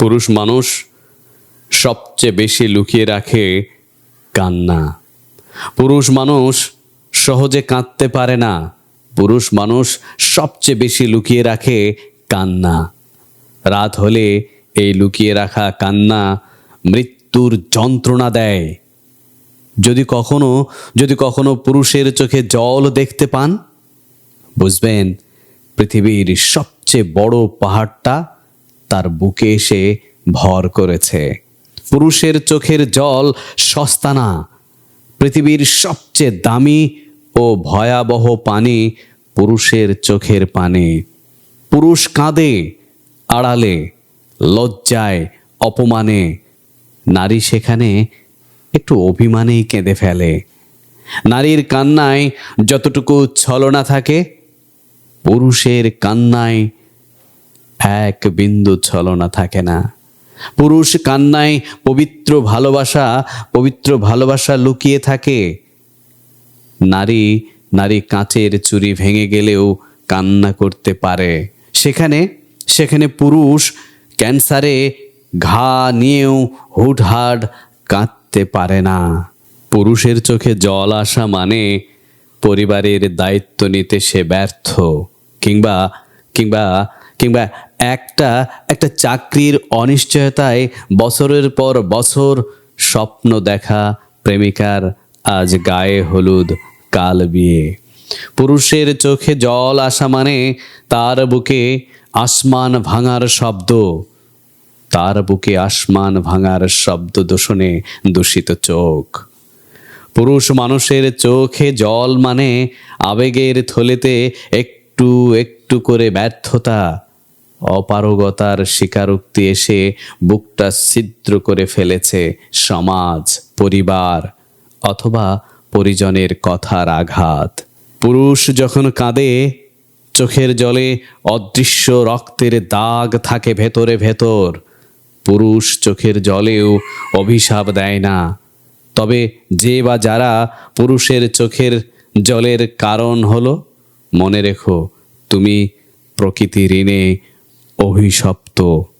পুরুষ মানুষ সবচেয়ে বেশি লুকিয়ে রাখে কান্না। পুরুষ মানুষ সহজে কাঁদতে পারে না। পুরুষ মানুষ সবচেয়ে বেশি লুকিয়ে রাখে কান্না। রাত হলে এই লুকিয়ে রাখা কান্না মৃত্যুর যন্ত্রণা দেয়। যদি কখনো যদি কখনো পুরুষের চোখে জল দেখতে পান, বুঝবেন পৃথিবীর সবচেয়ে বড় পাহাড়টা তার বুকে এসে ভর করেছে। পুরুষের চোখের জল সস্তা না। পৃথিবীর সবচেয়ে দামি ও ভয়াবহ পানি পুরুষের চোখের পানি। পুরুষ কাঁদে, আড়ালে, লজ্জায়, অপমানে। নারী সেখানে একটু অভিমানেই কেঁদে ফেলে। নারীর কান্নায় যতটুকু ছলনা থাকে, পুরুষের কান্নায় এক বিন্দু ছলনা থাকে না। পুরুষ কান্নায় পবিত্র ভালোবাসা পবিত্র ভালোবাসা লুকিয়ে থাকে। নারী নারী কাঁচের চুরি ভেঙে গেলেও কান্না করতে পারে। সেখানে সেখানে পুরুষ ক্যান্সারে ঘা নিয়েও হুটহাট কাঁদতে পারে না। পুরুষের চোখে জল আসা মানে পরিবারের দায়িত্ব নিতে সে ব্যর্থ। কিংবা কিংবা কিংবা একটা একটা চাকরির অনিশ্চয়তায় বছরের পর বছর স্বপ্ন দেখা প্রেমিকার আজ গায়ে হলুদ কাল বিয়ে। পুরুষের চোখে জল আসা মানে তার বুকে আসমান ভাঙার শব্দ। তার বুকে আসমান ভাঙার শব্দ দূষণে দূষিত চোখ। পুরুষ মানুষের চোখে জল মানে আবেগের থলেতে একটু একটু করে ব্যর্থতা। অপারগতার স্বীকারোক্তি এসে বুকটা ছিদ্র করে ফেলেছে সমাজ, পরিবার অথবা পরিজনের কথার আঘাত। পুরুষ যখন কাঁদে, চোখের জলে অদৃশ্য রক্তের দাগ থাকে ভেতরে ভেতর। পুরুষ চোখের জলেও অভিশাপ দেয় না। তবে যে বা যারা পুরুষের চোখের জলের কারণ হলো, মনে রেখো, তুমি প্রকৃতির ঋণে অভিশপ্ত।